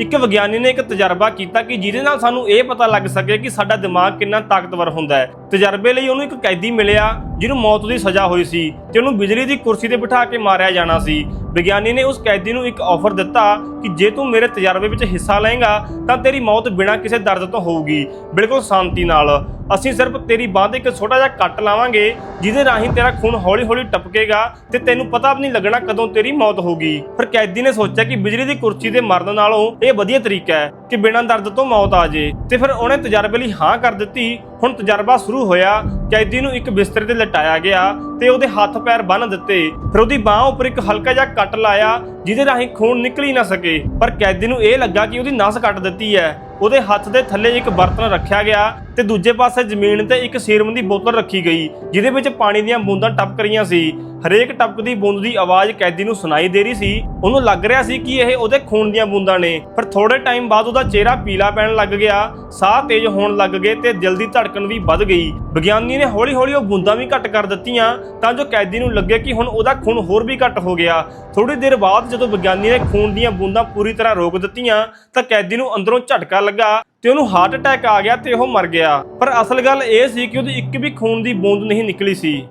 ਇੱਕ ਵਿਗਿਆਨੀ ਨੇ ਇੱਕ ਤਜਰਬਾ ਕੀਤਾ ਕਿ ਜਿਹਦੇ ਨਾਲ ਸਾਨੂੰ ਇਹ ਪਤਾ ਲੱਗ ਸਕੇ ਕਿ ਸਾਡਾ ਦਿਮਾਗ ਕਿੰਨਾ ਤਾਕਤਵਰ ਹੁੰਦਾ ਹੈ। ਤਜਰਬੇ ਲਈ ਉਹਨੂੰ ਇੱਕ ਕੈਦੀ ਮਿਲਿਆ। ਜਿਹਨੂੰ ਮੌਤ ਦੀ ਸਜ਼ਾ ਹੋਈ ਸੀ ਤੇ ਉਹਨੂੰ ਬਿਜਲੀ ਦੀ ਕੁਰਸੀ ਤੇ ਬਿਠਾ ਕੇ ਮਾਰਿਆ ਜਾਣਾ ਸੀ। ਵਿਗਿਆਨੀ ਨੇ ਉਸ ਕੈਦੀ ਨੂੰ ਇੱਕ ਆਫਰ ਦਿੱਤਾ ਕਿ ਜੇ ਤੂੰ ਮੇਰੇ ਤਜਰਬੇ ਵਿੱਚ ਹਿੱਸਾ ਲਏਗਾ, ਤਾਂ ਤੇਰੀ ਮੌਤ ਬਿਨਾਂ ਕਿਸੇ ਦਰਦ ਤੋਂ ਹੋਊਗੀ। ਬਿਲਕੁਲ ਸ਼ਾਂਤੀ ਨਾਲ। ਅਸੀਂ ਸਿਰਫ ਤੇਰੀ ਬਾਂਹ ਤੇ ਇੱਕ ਛੋਟਾ ਜਿਹਾ ਕੱਟ ਲਾਵਾਂਗੇ, ਜਿਹਦੇ ਰਾਹੀਂ ਤੇਰਾ ਖੂਨ ਹੌਲੀ-ਹੌਲੀ ਟਪਕੇਗਾ ਤੇ ਤੈਨੂੰ ਪਤਾ ਵੀ ਨਹੀਂ ਲੱਗਣਾ ਕਦੋਂ ਤੇਰੀ ਮੌਤ ਹੋਊਗੀ। ਪਰ ਕੈਦੀ ਨੇ ਸੋਚਿਆ ਕਿ ਬਿਜਲੀ ਦੀ ਕੁਰਸੀ ਤੇ ਮਰਨ ਨਾਲੋਂ ਇਹ ਵਧੀਆ ਤਰੀਕਾ ਹੈ ਕਿ ਬਿਨਾਂ ਦਰਦ ਤੋਂ ਮੌਤ ਆ ਜੇ। ਤੇ ਫਿਰ ਉਹਨੇ ਤਜਰਬੇ ਲਈ ਹਾਂ ਕਰ ਦਿੱਤੀ। ਹੁਣ ਤਜਰਬਾ ਸ਼ੁਰੂ ਹੋਇਆ। ਕੈਦੀ ਨੂੰ ਇੱਕ ਬਿਸਤਰੇ ਤੇ ਲਟਾਇਆ ਗਿਆ ਤੇ ਉਹਦੇ ਹੱਥ ਪੈਰ ਬੰਨ੍ਹ ਦਿੱਤੇ। ਫਿਰ ਉਹਦੀ ਬਾਹ ਉੱਪਰ ਇੱਕ ਹਲਕਾ ਜਿਹਾ ਕੱਟ ਲਾਇਆ, ਜਿਹਦੇ ਰਾਹੀਂ ਖੂਨ ਨਿਕਲ ਹੀ ਨਾ ਸਕੇ। ਪਰ ਕੈਦੀ ਨੂੰ ਇਹ ਲੱਗਾ ਕਿ ਉਹਦੀ ਨਸ ਕੱਟ ਦਿੱਤੀ ਹੈ। ਉਹਦੇ ਹੱਥ ਦੇ ਥੱਲੇ ਇੱਕ ਬਰਤਨ ਰੱਖਿਆ ਗਿਆ ਤੇ ਦੂਜੇ ਪਾਸੇ ਜ਼ਮੀਨ ਤੇ ਇੱਕ ਸੀਰਮ ਦੀ ਬੋਤਲ ਰੱਖੀ ਗਈ, ਜਿਹਦੇ ਵਿੱਚ ਪਾਣੀ ਦੀਆਂ ਬੂੰਦਾਂ ਟਪਕ ਰਹੀਆਂ ਸੀ। ਹਰੇਕ ਟਪਕਦੀ ਬੂੰਦ ਦੀ ਆਵਾਜ਼ ਕੈਦੀ ਨੂੰ ਸੁਣਾਈ ਦੇ ਰਹੀ ਸੀ। ਉਹਨੂੰ ਲੱਗ ਰਿਹਾ ਸੀ ਕਿ ਇਹ ਉਹਦੇ ਖੂਨ ਦੀਆਂ ਬੂੰਦਾਂ ਨੇ, ਪਰ ਥੋੜੇ ਟਾਈਮ ਬਾਅਦ ਉਹਦਾ ਚਿਹਰਾ ਪੀਲਾ ਪੈਣ ਲੱਗ ਗਿਆ, ਸਾਹ ਤੇਜ਼ ਹੋਣ ਲੱਗ ਗਏ ਤੇ ਦਿਲ ਦੀ ਧੜਕਣ ਵੀ ਵੱਧ ਗਈ। ਵਿਗਿਆਨੀ ਨੇ ਹੌਲੀ-ਹੌਲੀ ਉਹ ਬੂੰਦਾਂ ਵੀ ਘੱਟ ਕਰ ਦਿੱਤੀਆਂ, ਤਾਂ ਜੋ ਕੈਦੀ ਨੂੰ ਲੱਗੇ ਕਿ ਹੁਣ ਉਹਦਾ ਖੂਨ ਹੋਰ ਵੀ ਘੱਟ ਹੋ ਗਿਆ। ਥੋੜੀ ਦੇਰ ਬਾਅਦ ਜਦੋਂ ਵਿਗਿਆਨੀ ਨੇ ਖੂਨ ਦੀਆਂ ਬੂੰਦਾਂ ਪੂਰੀ ਤਰ੍ਹਾਂ ਰੋਕ ਦਿੱਤੀਆਂ, ਤਾਂ ਕੈਦੀ ਨੂੰ ਅੰਦਰੋਂ ਝਟਕਾ ਲੱਗਾ ਤੇ ਉਹਨੂੰ ਹਾਰਟ ਅਟੈਕ ਆ ਗਿਆ ਤੇ ਉਹ ਮਰ ਗਿਆ। ਪਰ ਅਸਲ ਗੱਲ ਇਹ ਸੀ ਕਿ ਉਹਦੀ ਇੱਕ ਵੀ ਖੂਨ ਦੀ ਬੂੰਦ ਨਹੀਂ ਨਿਕਲੀ ਸੀ।